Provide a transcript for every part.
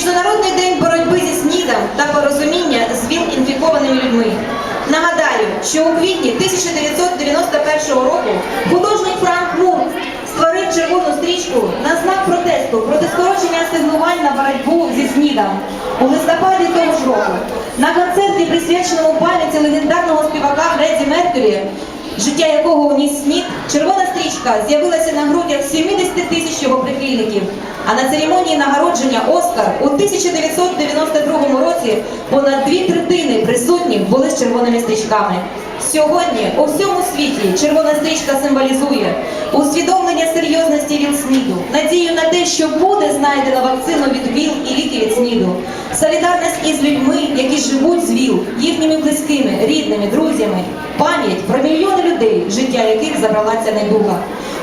Міжнародний день боротьби зі СНІДом та порозуміння з ВІЛ-інфікованими людьми. Нагадаю, що у квітні 1991 року художник Франк Мур створив червону стрічку на знак протесту проти скорочення асигнувань на боротьбу зі СНІДом у листопаді того ж року. На концерті, присвяченому пам'яті легендарного співака Фредді Меркюрі, життя якого уніс СНІД, червона стрічка з'явилася на грудях 70 тисяч його прихильників. А на церемонії нагородження Оскар у 1992 році понад дві третини присутніх були з червоними стрічками. Сьогодні у всьому світі червона стрічка символізує усвідомлення серйозності ВІЛ СНІДу, надію на те, що буде знайдено вакцину від ВІЛ і ліки від СНІДу, солідарність із людьми, які живуть з ВІЛ, їхніми близькими, рідними, друзями, пам'ять про мільйони людей, життя яких забрала ця недуга.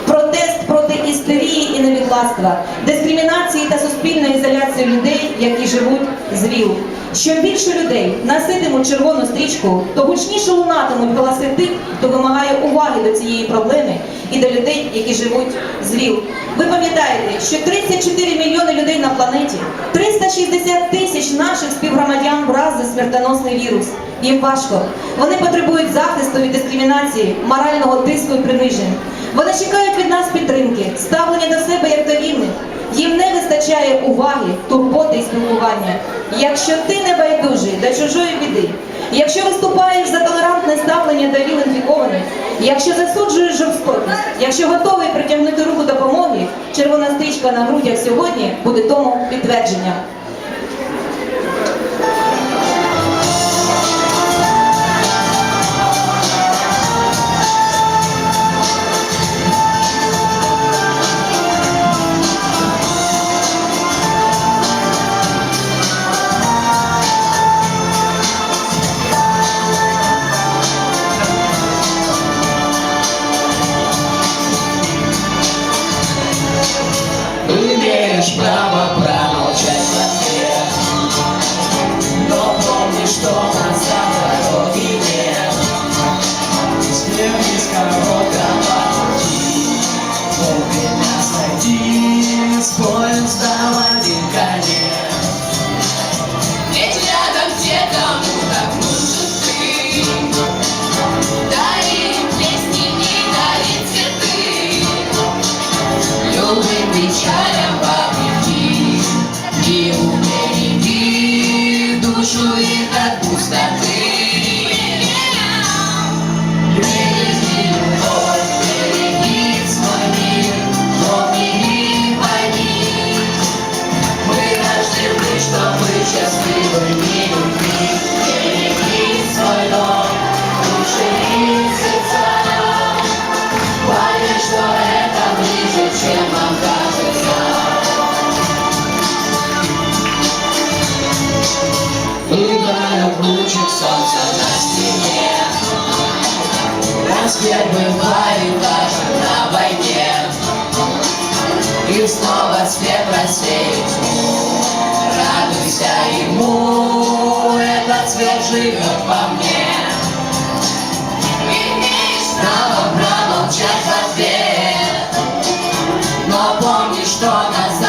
Протест проти істерії і невігластва, дискримінації та суспільної ізоляції людей, які живуть з ВІЛ. Що більше людей носитимуть червону стрічку, то гучніше лунатимуть голоси тих, хто вимагає уваги до цієї проблеми і до людей, які живуть з ВІЛ. Ви пам'ятаєте, що 34 мільйони людей на планеті, 360 тисяч наших співгромадян вразив смертоносний вірус. Їм важко. Вони потребують захисту від дискримінації, морального тиску і принижень. Вони чекають від нас підтримки, ставлення до себе як до рівних. Їм не вистачає уваги, турботи і спілкування. Якщо ти не байдужий до чужої біди, якщо виступаєш за толерантне ставлення до віл інфікованих, якщо засуджуєш жорстокість, якщо готовий притягнути руку допомоги, червона стрічка на грудях сьогодні буде тому підтвердженням. Рассвет бывает даже на войне. И снова свет тьму Радуйся ему, этот свет живет во мне. Право промолчать в ответ. Но помни, что назад